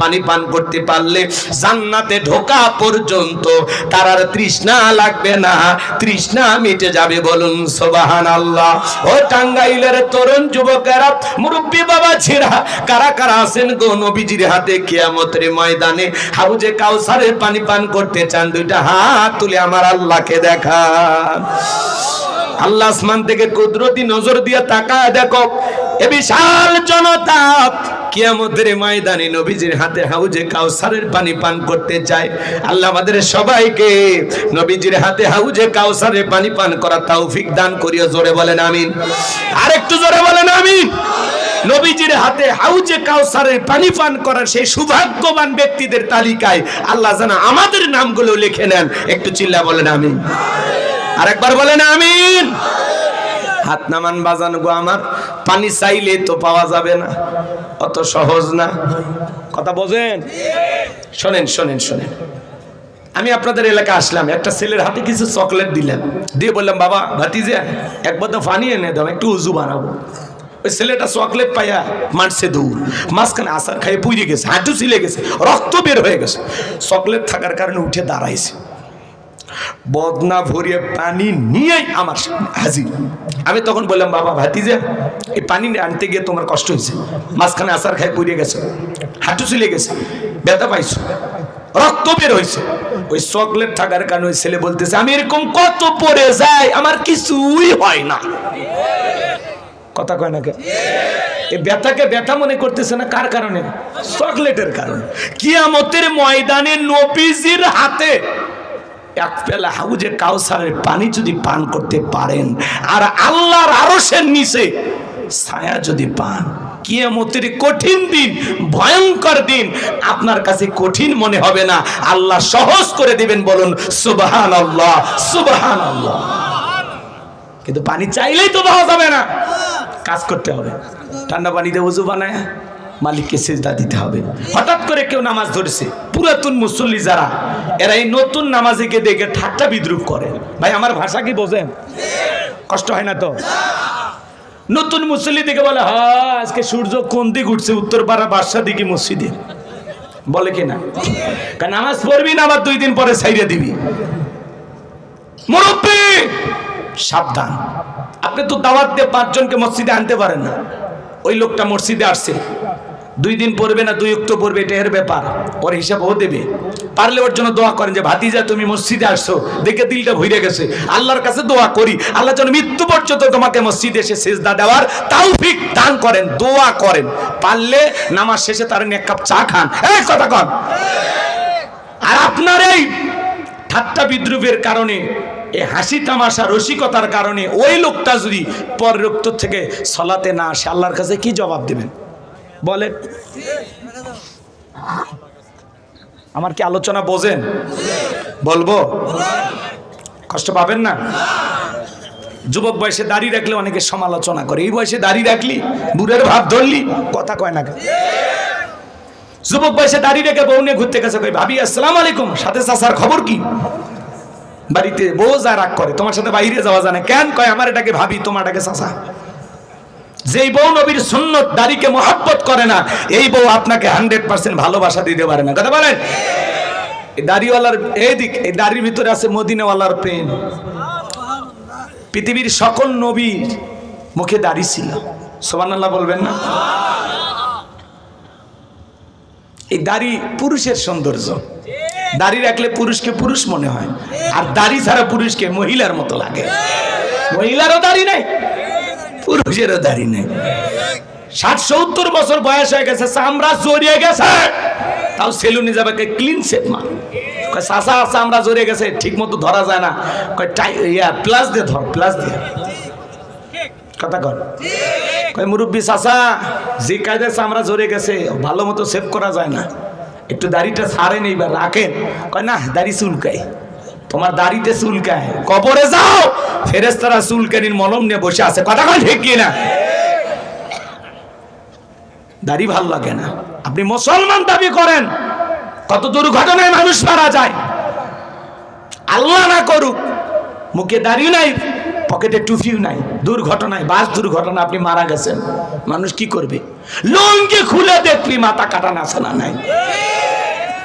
পানি পান করতে পারলে জান্নাতে ঢোকা পর্যন্ত তার আর তৃষ্ণা লাগবে না। তৃষ্ণা মিটে যাবে বলুন সোবাহান আল্লাহ ও টাঙ্গাইলের তরুণ যুবকেরা, মুরব্বী বাবা ছিড়া কারা কারা আছেন গো নবীজির হাতে কিয়ামতের ময়দানে? হাউজে কাউসারের পানি পান করতে চান, দুইটা হাত তুলে আমার আল্লাহকে দেখান। আল্লাহ আসমান থেকে কুদরতি নজর দিয়ে তাকায় দেখো, এ বিশাল জনতা কিয়ামতের ময়দানে নবীজির হাতে হাউজে কাউসারের পানি পান করতে চায়। আল্লাহ আমাদের সবাইকে নবীজির হাতে হাউজে কাউসারের পানি পান করা তৌফিক দান করিও, জোরে বলেন আমিন। আরেকটু জোরে বলেন আমিন। নবীজির হাতে হাউজে কাউসারের পানি পান করার সেই সৌভাগ্যবান ব্যক্তিদের তালিকায় আল্লাহ জানা আমাদের নামগুলো লিখে নেন। একটু চিল্লা বলেন আমিন। আরেকবার বলেন আমিন। হাত নামান বাজান গো আমার, পানি চাইলে তো পাওয়া যাবে না, অত সহজ না। কথা বোঝেন? শোনেন শোনেন শোনেন। আমি আপনাদের এলাকা আসলাম, একটা ছেলের হাতে কিছু চকলেট দিলাম দিয়ে বললাম, বাবা, ভাতিজা এক বোতল পানি এনে দাও, একটু উজু বানাবো। ওই ছেলেটা চকলেট পাইয়া মারছে দৌড়। মাঝখানে আসার খাইয়ে পুড়ে গেছে, হাঁটু ছিলে গেছে, রক্ত বের হয়ে গেছে। চকলেট থাকার কারণে উঠে দাঁড়াইছে। বদনা ভরিয়ে পানি নিয়েই আমার সামনে হাজির। আমি তখন বললাম, বাবা, ভাতিজা, এই পানি আনতে গিয়ে তোমার কষ্ট হয়েছে। মাঝখানে আসার খাই পড়ে গেছে, হাঁটু চলে গেছে, ব্যথা পাইছো, রক্ত বের হয়েছে। ওই চকলেট থাকার কারণে ওই ছেলে বলতেছে, আমি এরকম কত পড়ে যাই, আমার কিছুই হয় না। কথা কয় না কে? এই ব্যথাকে ব্যথা মনে করতেছে না কার কারণে? চকলেটের কারণে। কিয়ামতের ময়দানে নবীজির হাতে এক পেলা হাউজে কাউসারের পানি যদি পান করতে পারেন, আর আল্লাহর আরসের নিচে ছায়া যদি পান, কিয়ামতের কঠিন দিন, ভয়ঙ্কর দিন, আপনার কাছে কঠিন মনে হবে না। আল্লাহ সহজ করে দিবেন বলুন সুবহান আল্লাহ সুবহান আল্লাহ কিন্তু পানি চাইলেই তো পাওয়া যাবে না। কাজ করতে হবে। ঠান্ডা পানিতে উজু বানায়। মালিককে সেজদা দিতে হবে। হঠাৎ করে কেউ নামাজ ধরেছে। পুরাতন মুসল্লি যারা, এরা এই নতুন নামাজে নামাজিকে দেখে ঠাট্টা বিদ্রুপ করে। ভাই, আমার ভাষা কি বোঝেন? কষ্ট হয় না তো? নতুন মুসল্লি দেখে বলে হ্যাঁ আজকে সূর্য কোন দিক উঠছে? উত্তর পাড়া বাদশা দিকে মসজিদে। বলে কি না? নামাজ পড়বি না, আবার দুই দিন পরে সাইরে দিবি। মুরব্বী, সাবধান। আপনি তো দাওয়াত দিয়ে পাঁচজনকে মসজিদে আনতে পারেন না। ওই লোকটা মসজিদে আসছে। দুই দিন পড়বে না, দুই উক্ত পড়বে, এটা এর ব্যাপার। ওর হিসাব ও দেবে। পারলে ওর জন্য দোয়া করেন যে, ভাতিজা, তুমি মসজিদে আসছো। দেখে দিলটা ভইরে গেছে। আল্লাহর কাছে দোয়া করি। আল্লাহ যেন মৃত্যু পর্যন্ত তোমাকে মসজিদে এসে সেজদা দেওয়ার তাওফিক দান করেন, দোয়া করেন। পারলে নামাজ শেষে তার এক কাপ চা খান। এই কথা কন। আর আপনার এই ঠাট্টা বিদ্রুপের কারণে এই হাসি তামাশা রসিকতার কারণে ওই লোকটা যদি পর রক্ত থেকে সলাতে না আসে, আল্লাহর কাছে কি জবাব দেবেন? বলেন। আমার কি আলোচনা বোঝেন? বলব? কষ্ট পাবেন না? যুবক বয়সে দাড়ি রাখলে অনেকে সমালোচনা করে। এই বয়সে দাড়ি রাখলি, বুড়ের ভাব ধরলি, কথা কয় না? যুবক বয়সে দাঁড়িয়ে রেখে বউ নিয়ে ঘুরতে গেছে ভাবি, আসসালাম আলাইকুম, সাথে চাচার খবর কি? বাড়িতে বউ যা রাগ করে, তোমার সাথে বাইরে যাওয়া জানে কেন? কয়, আমার এটাকে ভাবি তোমারটাকে চাচা। যেই বউ নবীর সুন্নত দাড়িকে মহাব্বত করে না, এই বউ আপনাকে হান্ড্রেড পার্সেন্ট ভালোবাসা দিতে পারে না। কথা বলেন? এই দাড়িওয়ালার এই দিক এই দাড়ির ভিতরে আছে মদিনাওয়ালার প্রেম। পৃথিবীর সকল নবীর মুখে দাড়ি ছিল। সোবানাল্লাহ বলবেন না? এই দাড়ি পুরুষের সৌন্দর্য। দাড়ি রাখলে পুরুষকে পুরুষ মনে হয়। আর দাড়ি ছাড়া পুরুষকে মহিলার মতো লাগে। মহিলারও দাড়ি নেই। পুরুষেরও নেই। ষাট সত্তর বছর বয়স হয়ে গেছে, চামড়া জড়িয়ে গেছে। তাও সেলুনে যাবে ক্লিন সেট চামড়া জড়িয়ে গেছে ঠিক মতো ধরা যায় না। ইয়া প্লাস দিয়ে ধর প্লাস দিয়ে। কথা কর। কয়, মুরব্বী চাষা যে কায়দায় চামড়া জড়ে গেছে, ভালো মতো সেভ করা যায় না। একটু দাড়িটা ছাড়েন এইবার, রাখেন। কয়, না, দাড়ি চুলকায়। তোমার দাড়িতে চুলকায় কবরে যাও। ফেরেস্তারা চুলকানির মলম নিয়ে বসে আছে। কথা কয় ঠিক না? দাড়ি ভালো লাগে না। আপনি মুসলমান দাবি করেন, কত দুর্ঘটনায় মানুষ মারা যায়। আল্লাহ না করুক, মুখে দাড়ি নাই, পকেটে টুফিও নাই, দুর্ঘটনায়, বাস দুর্ঘটনা আপনি মারা গেছেন। মানুষ কি করবে? লঙ্গি খুলে দেখবি মাথা কাটা আছে না নাই।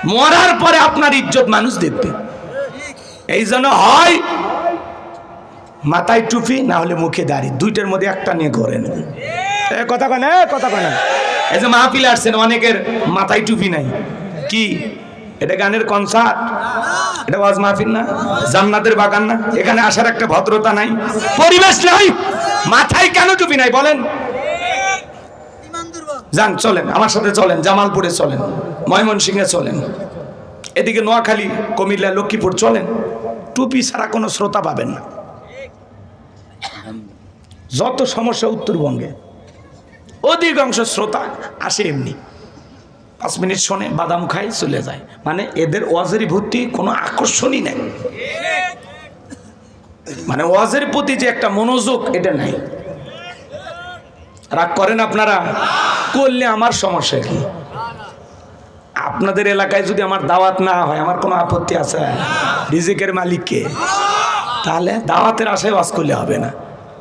মরার পরে আপনার ইজ্জত মানুষ দেখবে। এই জন্য হয় মাথায় টুপি, না হলে মুখে দাড়ি। দুইটার মধ্যে একটা নিয়ে ঘরে কথা কয় না কথা কয় না। এই যে মাহফিলে আসছেন, অনেকের মাথায় টুপি নাই। কি? এটা গানের কনসার্ট এটা ওয়াজ মাহফিল না? জান্নাতের বাগান না? এখানে আসার একটা ভদ্রতা নাই। পরিবেশ নাই। মাথায় কেন টুপি নাই, বলেন? যান, চলেন, আমার সাথে চলেন, জামালপুরে চলেন, ময়মনসিংহে চলেন। এদিকে নোয়াখালী, কুমিল্লা, লক্ষ্মীপুর, চলেন। টুপি ছাড়া কোনো শ্রোতা পাবেন না। যত সমস্যা উত্তরবঙ্গে, অধিকাংশ শ্রোতা আসে এমনি। পাঁচ মিনিট শোনে বাদাম খায় চলে যায়। মানে এদের ওয়াজের ভর্তি কোনো আকর্ষণই নেই। মানে ওয়াজের প্রতি যে একটা মনোযোগ, এটা নাই। রাগ করেন আপনারা? করলে আমার সমস্যা কি? আপনাদের এলাকায় যদি আমার দাওয়াত না হয়, আমার কোনো আপত্তি আছে? রিজিকের মালিককে। তাহলে দাওয়াতের আশায় ওয়াজ করলে হবে না।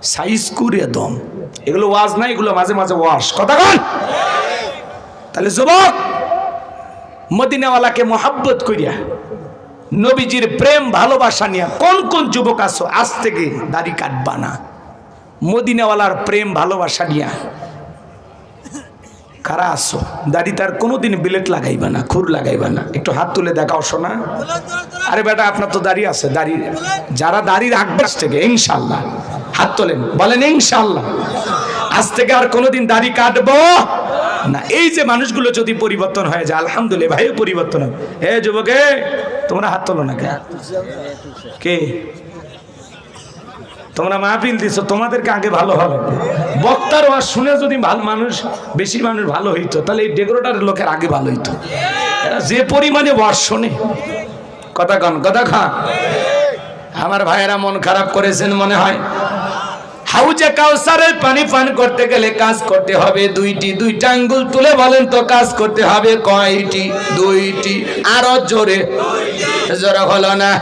সাইজ করে দম। এগুলো ওয়াজ না, এগুলো মাঝে মাঝে ওয়াশ কথা কন! তাহলে যুবক, মদিনাওয়ালাকে মোহাব্বত করিয়া নবীজির প্রেম, ভালোবাসা নিয়ে কোন কোন যুবক আছো, আজ থেকে দাড়ি কাটবা না। মদিনাওয়ালার প্রেম, ভালোবাসা নিয়া কারা আসো দাড়ি তার কোনোদিন বিলেট লাগাইবা না, খুর লাগাইবা না। একটু হাত তুলে দেখাও শোনা আরে বেটা, আপনার তো দাড়ি আছে, দাড়ি যারা দাড়ি রাখবে আজ থেকে ইনশাল্লাহ হাত তোলেন, বলেন ইনশাল্লাহ আজ থেকে আর কোনোদিন দাড়ি কাটবো না। এই যে মানুষগুলো যদি পরিবর্তন হয়ে যায়, আলহামদুলিল্লাহ, ভাইও পরিবর্তন হবে। হে যুবকে, তোমরা হাত তোলো না কে? তোমরা মাহফিল দিছো, তোমাদেরকে আগে ভালো হবে। বক্তার ওয়াজ শুনে যদি ভালো মানুষ, বেশি মানুষ ভালো হইতো, তাহলে এই ডেকোরেটারের লোকের আগে ভালো হইতো। যে পরিমাণে ওয়াজ শোনে। কথা কন, কথা খান আমার ভাইয়েরা মন খারাপ করেছেন মনে হয়। হাউজে কাউসারের পানি পান করতে গেলে কাজ করতে হবে দুইটি। দুইটা আঙ্গুল তুলে বলেন তো কাজ করতে হবে কয়টি? দুইটি। আরও জোরে। জোরে হলো না।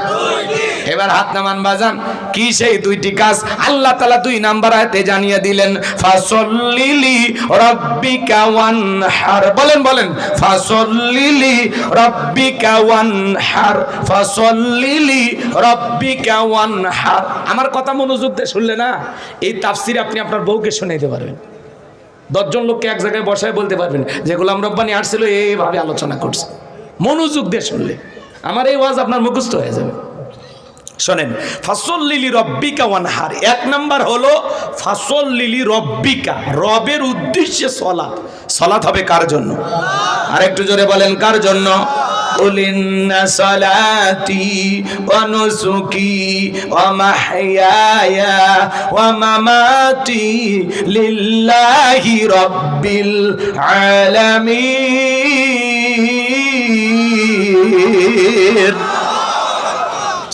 এবার হাত নামান বাজান, কি সেই দুইটি কাজ? আল্লাহ তালা দুই নাম্বার আয়তে জানিয়ে দিলেন, ফাসল্লিলি রব্বিকা ওয়ানহার। বলেন বলেন, ফাসল্লিলি রব্বিকা ওয়ানহার। ফাসল্লিলি রব্বিকা ওয়ানহার। আমার কথা মনোযোগ দিয়ে শুনলে না, এই তাফসির আপনি আপনার বউকে শোনাইতে পারবেন। দশজন লোককে এক জায়গায় বসায় বলতে পারবেন, যে গোলাম রব্বানি আসছিল এইভাবে আলোচনা করছে। মনোযোগ দিয়ে শুনলে, আমার এই ওয়াজ আপনার মুখস্থ হয়ে যাবে। শোনেন ফাসল লিলি রব্বিকা ওয়ানহার এক নাম্বার হলো ফাসল লিলি রব্বিকা রবের উদ্দেশ্যে সলাৎ সলাৎ হবে কার জন্য আর একটু জোরে বলেন কার জন্য قل إن صلاتي ونسكي ومحياي ومماتي لله رب العالمين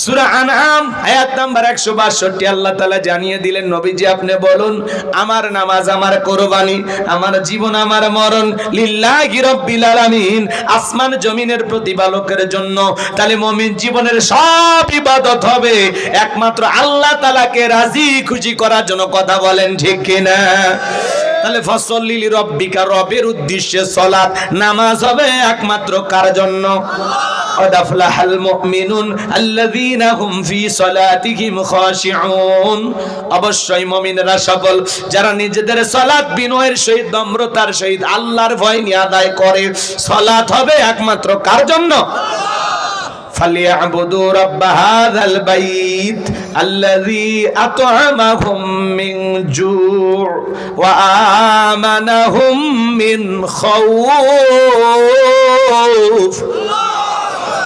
সুরা আনআম, আয়াত নাম্বার 162 আল্লাহ জানিয়ে দিলেন, নবীজি আপনি বলুন, আমার নামাজ আমার আমার জীবন আমার মরণ আসমান জমিনের প্রতিপালকের জন্য, তাহলে মুমিন জীবনের সব ইবাদত হবে। একমাত্র আল্লাহ তাআলাকে রাজি খুশি করার জন্য কথা বলেন, ঠিক কিনা? তাহলে ফসল লিলি রব্বিকা রবের উদ্দেশ্যে সলাৎ নামাজ হবে একমাত্র কার জন্য قد أفلح المؤمنون الذين هم في صلاتهم خاشعون অবশ্যই মুমিনরা সফল যারা নিজেদের সালাত বিনয়ের সহিত নম্রতার সহিত আল্লাহর ভয় নিয়ে আদায় করে সালাত হবে একমাত্র কার জন্য ফালিয়াবুদু রাব্ব হাযাল বাইত আল্লাযী আত'আমাহুম মিন জু' ওয়া আমানাহুম মিন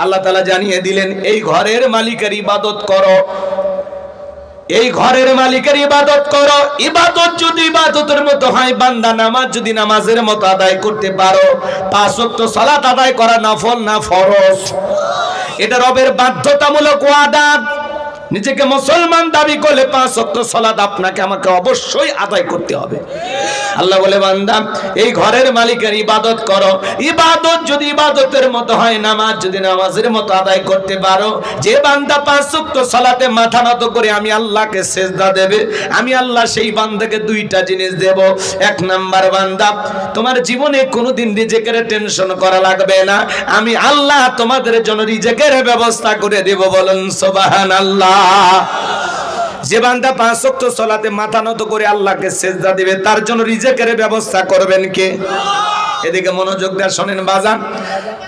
আল্লাহ তালা জানিয়ে দিলেন, এই ঘরের মালিকের ইবাদত করো। এই ঘরের মালিকের ইবাদত করো। ইবাদত যদি ইবাদতের মতো হয়, বান্দা নামাজ যদি নামাজের মতো আদায় করতে পারো, পাঁচ সালাত আদায় করা ফল না ফরস এটা রবের বাধ্যতামূলক ওয়াদা। নিজেকে মুসলমান দাবি করলে পাঁচ অক্ট সলাদ আপনাকে, আমাকে অবশ্যই আদায় করতে হবে। আল্লাহ বলে, বান্দা, এই ঘরের মালিকের ইবাদত করো। ইবাদত যদি ইবাদতের মতো হয়, নামাজ যদি নামাজের মতো আদায় করতে পারো, যে বান্দা পাঁচ সালাতে মাথা নত করে আমি আল্লাহকে সেজদা দেবে, আমি আল্লাহ সেই বান্দাকে দুইটা জিনিস দেব। এক নাম্বার, বান্দা, তোমার জীবনে কোনোদিন রিজেকের টেনশন করা লাগবে না। আমি আল্লাহ তোমাদের জন্য রিজেকের ব্যবস্থা করে দেব বলেন সোবাহান আল্লাহ যে বান্দা পাঁচ ওয়াক্ত সালাতে মাথা নত করে আল্লাহকে সেজদা দিবে, তার জন্য রিজেকের ব্যবস্থা করবেন কে? এদিকে মনোযোগ দেওয়া শোনেন বাজান।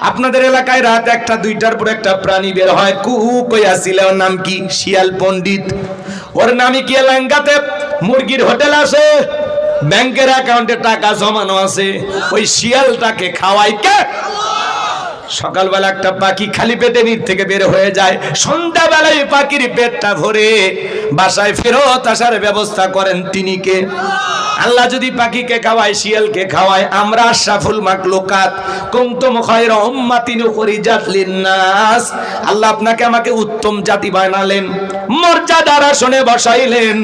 আপনাদের এলাকায় রাত একটা, দুইটার পর একটা প্রাণী বের হয়। কুহু কইয়াছিল ওর নাম কি? শিয়াল পণ্ডিত। ওর নামই কি এলাকাতে মুরগির হোটেল আছে। ব্যাংকের অ্যাকাউন্টে টাকা জমানো আছে। ওই শিয়ালটাকে খাওয়াই কে? সকালবেলা একটা পাখি খালি পেটে নির থেকে বের হয়ে যায়। সন্ধ্যাবেলায় পাখির পেটটা ভরে বাসায় ফেরত আসার ব্যবস্থা করেন তিনি কে? আল্লাহ যদি পাখিকে খাওয়ায়, শিয়ালকে খাওয়ায়, আমরা আশরাফুল মাকলুকাত, কুনতুম খায়রা উম্মাতিন উখরিজাত লিন্নাস। আল্লাহ আপনাকে আমাকে উত্তম জাতি বানালেন, মর্যাদার আসনে বসাইলেন।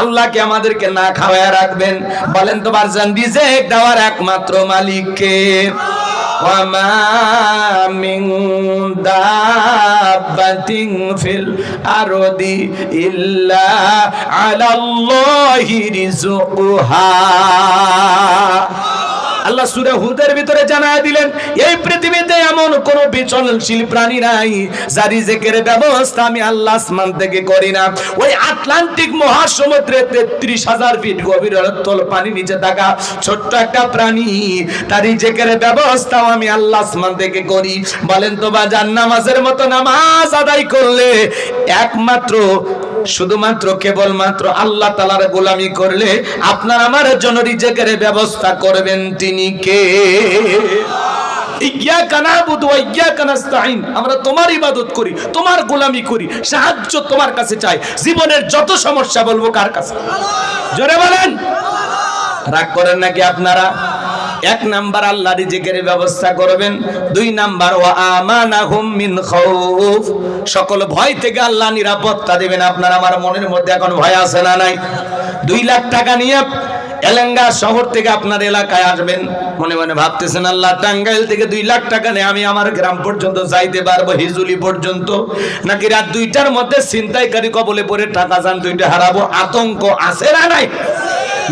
আল্লাহকে আমাদেরকে না খাওয়ায় রাখবেন। বলেন তো বারজান, রিজেক দেওয়ার একমাত্র মালিককে। وما من دابة في الأرض إلا على الله رزقها. আল্লাহ সূরা হুদের ভিতরে জানায় দিলেন, এই পৃথিবীতে এমন কোন বিচলনশীল প্রাণী নাই যার রিজেকের ব্যবস্থা আমি আল্লাহ আসমান থেকে করি না। ওই আটলান্টিক মহাসমুদ্রে তেত্রিশ হাজার ফিট গভীর তল পানি নিচে থাকা ছোট্ট একটা প্রাণী, তার রিজেকের ব্যবস্থাও আমি আল্লাহ আসমান থেকে করি। বলেন তো বা জান নামাজের মতো নামাজ আদায় করলে একমাত্র শুধুমাত্র কেবলমাত্র আল্লাহ তালার গোলামি করলে আপনার আমার জন্য রিজেকের ব্যবস্থা করবেন তিনি কে? ইবাদত করি, তোমার গোলামি করি, সাহায্য তোমার কাছে চাই। জীবনের যত সমস্যা বলব কার কাছে? জোরে বলেন। রাগ করেন নাকি আপনারা? এক নাম্বার আল্লাহ রিজিকের ব্যবস্থা করবেন, দুই নাম্বার, ওয়া আমানাহুম মিন খাউফ। সকল ভয় থেকে আল্লাহ নিরাপত্তা দেবেন। আপনার আমার মনের মধ্যে এখন ভয় আছে না নাই? দুই লাখ টাকা নিয়ে এলেঙ্গা শহর থেকে আপনার এলাকায় আসবেন। মনে মনে ভাবতেছেন, আল্লাহ, টাঙ্গাইল থেকে দুই লাখ টাকা নিয়ে আমি আমার গ্রাম পর্যন্ত যাইতে পারব, হিজুলি পর্যন্ত? নাকি রাত দুইটার মধ্যে ছিনতাইকারী কবলে পরে টাকা যান দুইটা হারাবো? আতঙ্ক আছে না নাই?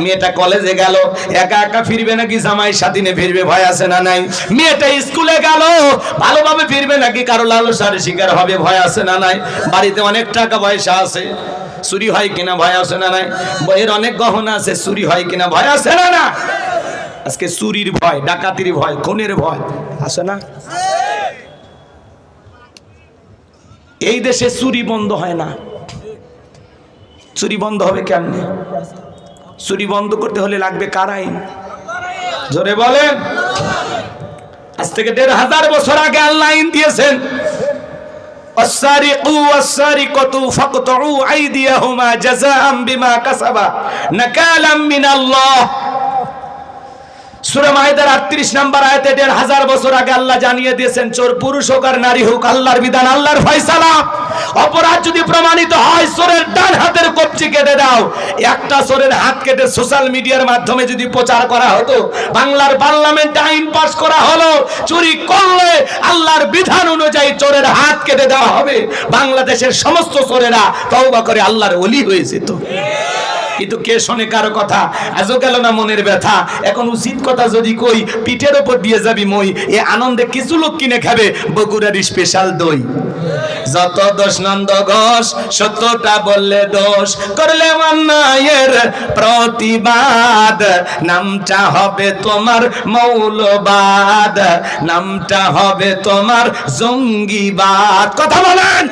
মেয়েটা কলেজে গেল, একা একা ফিরবে নাকি? জামাই সাথিনে ফিরবে, ভয় আছে না নাই? মেয়েটা স্কুলে গেল, ভালোভাবে ফিরবে নাকি? কারও লালসার শিকার হবে, ভয় আছে না নাই? বাড়িতে অনেক টাকা পয়সা আছে, চুরি হয় কিনা ভয় আছে না নাই? বইয়ের অনেক গহনা আছে, চুরি হয় কিনা ভয় আছে না না আজকে চুরির ভয়, ডাকাতির ভয়, খুনের ভয়, আছে না? এই দেশে চুরি বন্ধ হয় না। চুরি বন্ধ হবে কেমনে? চুরি বন্ধ করতে হলে লাগবে কার আইন? জোরে বলেন। আজ থেকে দেড় হাজার বছর আগে আল্লাহ আইন দিয়েছেন। আল্লাহ কাসাবা। নাকালাম সূরা মাইদার 38 নাম্বার আয়াতে দেড় হাজার বছর আগে আল্লাহ জানিয়ে দিয়েছেন, চোর পুরুষ হোক আর নারী হোক, আল্লাহর বিধান, আল্লাহর ফয়সালা। অপরাধ যদি প্রমাণিত হয়, চোরের ডান হাতের কবজি কেটে দাও। একটা চোরের হাত কেটে সোশ্যাল মিডিয়ার মাধ্যমে যদি প্রচার করা হতো, বাংলার পার্লামেন্টে আইন পাস করা হলো, চুরি করলে আল্লাহর বিধান অনুযায়ী চোরের হাত কেটে দেওয়া হবে। বাংলাদেশের সমস্ত চোরেরা তওবা করে আল্লাহর ওলি হয়ে যেত। কিন্তু কে শোনে কারও কথা? আজও গেল না মনের ব্যথা। এখন উচিত কথা যদি কই, পিঠের ওপর দিয়ে যাবি মই। এ আনন্দে কিছু লোক কিনে খাবে বগুড়ার স্পেশাল দই। যত দোষ নন্দ ঘোষ, সত্যটা বললে দোষ। করলে অন্যায়ের প্রতিবাদ। নামটা হবে তোমার মৌলবাদ। নামটা হবে তোমার জঙ্গিবাদ। কথা বলেন!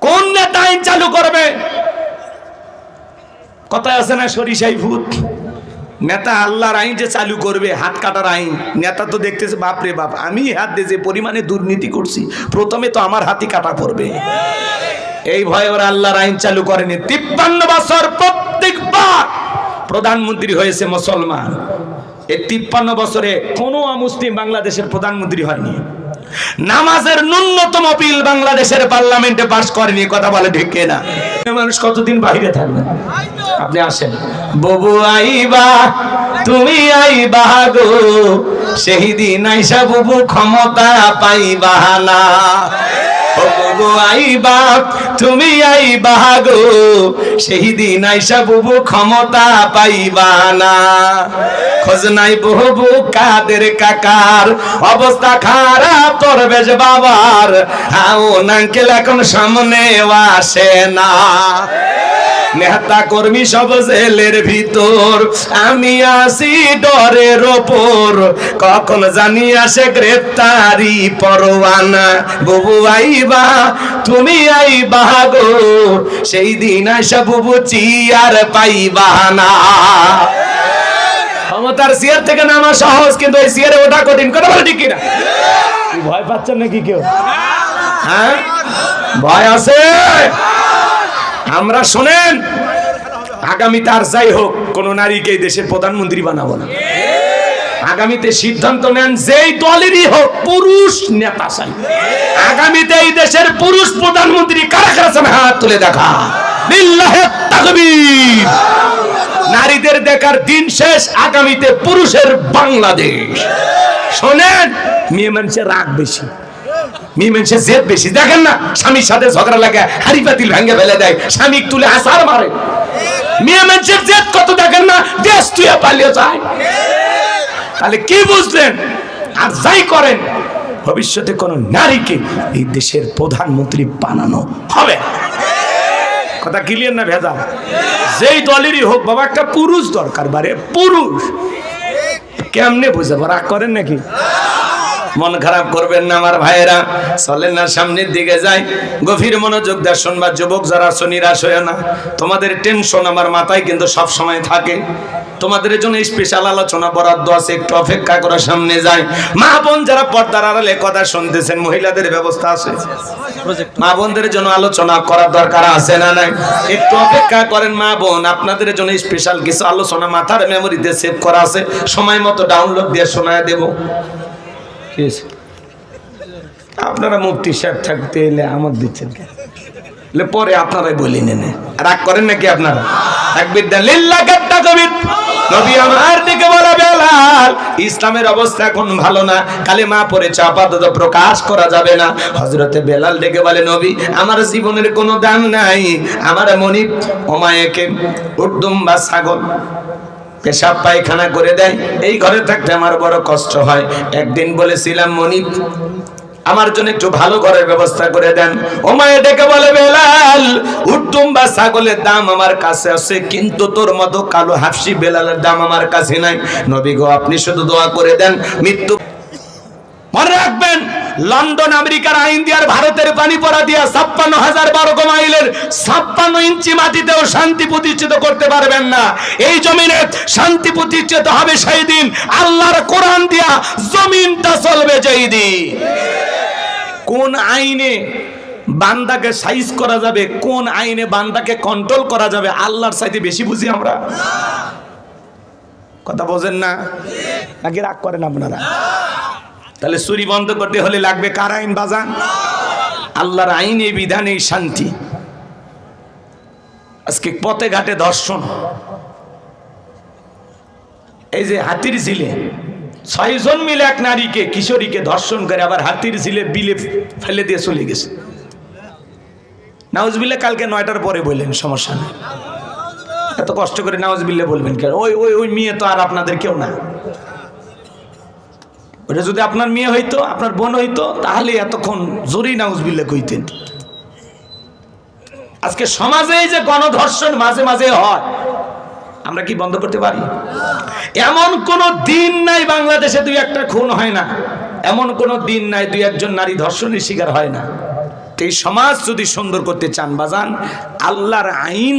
কোন নেতা আইন চালু করবে? কথায় আছে না সরিষাই ভূত? নেতা আল্লাহর আইন যে চালু করবে, হাত কাটার আইন। নেতা তো দেখতেছে বাপরে বাপ, আমি হাত দিয়ে যে পরিমাণে দুর্নীতি করছি, প্রথমে তো আমার হাতি কাটা পড়বে। এই ভয়ে ওরা আল্লাহর আইন চালু করেনি। তিপ্পান্ন বছর প্রত্যেকবার প্রধানমন্ত্রী হয়েছে মুসলমান। এই তিপ্পান্ন বছরে কোনো মুসলিম বাংলাদেশের প্রধানমন্ত্রী হয়নি। নামাজের ন্যূনতম বিল বাংলাদেশের পার্লামেন্টে পাস করেনি কথা বলে ঢেকে না মানুষ কতদিন বাইরে থাকবে? আপনি আসেন। ববু আইবা তুমি আইবা গো সেই দিন আইসা বুবু ক্ষমতা পাইবা না। বুবু আইবা তুমি আইবা গো সেই দিন আইসা বুবু ক্ষমতা পাইবা না। খোঁজ নাই বহুবু কাদের কাকার। অবস্থা খারাপ তোর বেশ বাবার। হাও নাঙ্কেল এখন সামনে আসে না। নেতা কর্মী সব জেলের ভিতর। আমি আসি ডরের ওপর। কখন জানি আসে গ্রেপ্তারি পরোয়ানা। বুবু আইবা, তুমি আইবা গো। সেই দিন আসা বুবু চিয়ার পাইবা না। ক্ষমতার চেয়ার থেকে নামা সহজ কিন্তু এই চেয়ারে ওঠা কঠিন। কথা বলে ঠিক কিনা? ভয় পাচ্ছেন নাকি কেউ? হ্যাঁ? ভয় আছে? আমরা শোনেন আগামীতে আর যাই হোক কোন নারীকে দেশের প্রধানমন্ত্রী বানাবো না। আগামীতে সিদ্ধান্ত নেন যেই দলেরই হোক পুরুষ নেতা চাই। আগামীতে এই দেশের পুরুষ প্রধানমন্ত্রী কারা কারা হাত তুলে দেখা? লিল্লাহে তাকবীর। নারীদের দেখার দিন শেষ, আগামীতে পুরুষের বাংলাদেশ। শোনেন, মেয়ে মানুষের রাগ বেশি। মেয়ে মানুষের জেদ বেশি। দেখেন না, স্বামীর সাথে ঝগড়া লাগে, হাড়ি পাতিল ভেঙে ফেলে দেয়, স্বামী তুলে আসার মারে। মেয়ে মানুষের জেদ কত, দেখেন না, দেশ তুই পালিয়ে যায়। তাহলে কি বুঝলেন? আর যাই করেন, ভবিষ্যতে কোন নারীকে এই দেশের প্রধানমন্ত্রী বানানো হবে। কথা ক্লিয়ার না ভেজা যেই দলেরই হোক, বাবা, একটা পুরুষ দরকার, বারে পুরুষ। কেমনে বুঝাবো, রাগ করেন নাকি? মন খারাপ করবেন না আমার ভাইয়েরা, চলেন না, সামনের দিকে যাই। গভীর মনোযোগ দেয় শুনবা যুবক যারা আছো, নিরাশ হয়ে না। তোমাদের টেনশন আমার মাথায় কিন্তু সব সময় থাকে। তোমাদের জন্য স্পেশাল আলোচনা, বরাদ্দ আছে, একটু অপেক্ষা করে সামনে যাই। মা বোন যারা পর্দার আড়ালে কথা শুনতেছেন, মহিলাদের ব্যবস্থা আছে। মা বোনদের জন্য আলোচনা করার দরকার আছে না নাই? একটু অপেক্ষা করেন মা বোন আপনাদের জন্য স্পেশাল কিছু আলোচনা মাথার মেমোরিতে সেভ করা আছে। সময় মতো ডাউনলোড দিয়ে শোনায় দেবো। আপনারা মুক্তি সাহেব থাকতে এলে আমার দিচ্ছেন কেন? পরে আপনারাই বলি নেন। রাগ করেন নাকি আপনারা? একবির দেন লিল্লাহ কাট্টা কবির নবী আমার দিকে বলা, বেলাল, ইসলামের অবস্থা এখন ভালো না কালে মা পরে চাপাতত প্রকাশ করা যাবে না। হজরতে বেলাল ডেকে বলে, নবী, আমার জীবনের কোনো দাম নাই। আমার মনিব ওমায়েকে উর্দুম বা ছাগল পেশাব পায়খানা করে দেয়। এই ঘরে থাকতে আমার বড় কষ্ট হয়। একদিন বলেছিলাম, মনিব আমার জন্য একটু ভালো ঘরের ব্যবস্থা করে দেন। ও মায়ে ডেকে বলে, বেলাল উত্তম বা ছাগলের দাম আমার কাছে আছে, কিন্তু তোর মতো কালো হাফসি বেলালের দাম আমার কাছে নাই। নবী গো, আপনি শুধু দোয়া করে দেন, মৃত্যু মনে রাখবেন, লন্ডন আমেরিকার আইন দিয়ার ভারতের পানি পড়া দিয়া ছাপ্পান্ন হাজার বর্গ মাইলের ছাপ্পান্ন ইঞ্চি মাটিতেও শান্তি প্রতিষ্ঠিত করতে পারবেন না। এই জমিনে শান্তি প্রতিষ্ঠিত হবে সেই দিন। আল্লাহর কোরআন দিয়া জমিনটা চলবে যেই দিন। কোন আইনে বান্দাকে সাইজ করা যাবে, কোন আইনে বান্দাকে কন্ট্রোল করা যাবে, আল্লাহর সাইতে বেশি বুঝি আমরা? কথা বোঝেন না? নাকি রাগ করেন আপনারা? তাহলে চুরি বন্ধ করতে হলে লাগবে কার আইন, বাজান? আল্লাহর আইনে, বিধানে শান্তি। আজকে পথে ঘাটে দর্শন। এই যে হাতির ঝিলে, ছয়জন মিলে এক নারীকে, কিশোরীকে ধর্ষণ করে আবার হাতির ঝিলে বিলে ফেলে দিয়ে চলে গেছে। নাউজবিল্লা কালকে নয়টার পরে বললেন, সমস্যা নেই। এত কষ্ট করে নাউজবিল্লা বলবেন কেন? ওই ওই ওই মেয়ে তো আর আপনাদের কেউ না। ওটা যদি আপনার মেয়ে হইতো, আপনার বোন হইতো, তাহলে এতক্ষণ জোরেই নাউজবিল্লা কইতেন। আজকে সমাজে যে গণধর্ষণ মাঝে মাঝে হয়, আমরা কি বন্ধ করতে পারি? এমন কোন দিন নাই বাংলাদেশে দুই একটা খুন হয় না। এমন কোন দিন নাই দুই একজন নারী ধর্ষণের শিকার হয় না। তো এই সমাজ যদি সুন্দর করতে চান, বাজান, আল্লাহর আইন